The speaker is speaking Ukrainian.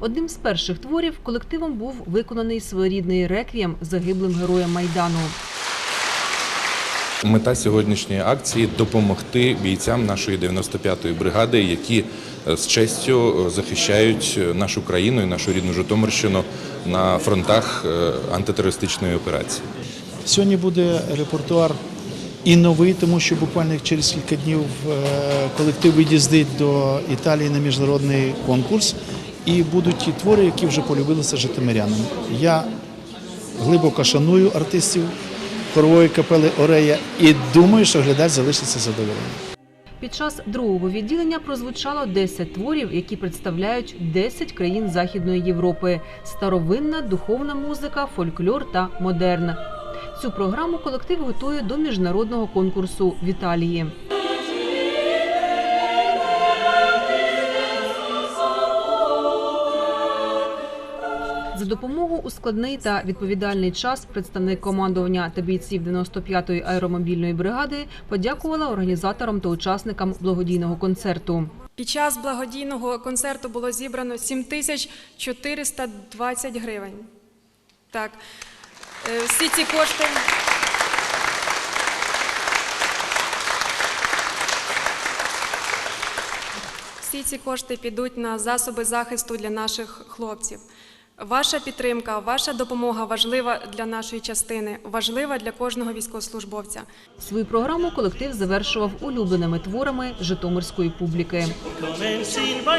Одним з перших творів колективом був виконаний своєрідний реквієм загиблим героям Майдану. Мета сьогоднішньої акції допомогти бійцям нашої 95-ї бригади, які е, з честю е, захищають е, нашу країну і нашу рідну Житомирщину на фронтах антитерористичної операції. Сьогодні буде репертуар і новий, тому що буквально через кілька днів колектив виїздить до Італії на міжнародний конкурс. І будуть ті твори, які вже полюбилися житомирянам. Я глибоко шаную артистів хорової капели Орея і думаю, що глядач залишиться задоволений. Під час другого відділення прозвучало 10 творів, які представляють 10 країн Західної Європи: старовинна, духовна музика, фольклор та модерн. Цю програму колектив готує до міжнародного конкурсу в Італії. Допомогу у складний та відповідальний час представник командування та бійців 95-ї аеромобільної бригади подякувала організаторам та учасникам благодійного концерту. Під час благодійного концерту було зібрано 7420 гривень. Так, Е, всі ці кошти. Всі ці кошти підуть на засоби захисту для наших хлопців. Ваша підтримка, ваша допомога важлива для нашої частини, важлива для кожного військовослужбовця. Свою програму колектив завершував улюбленими творами житомирської публіки. con el silba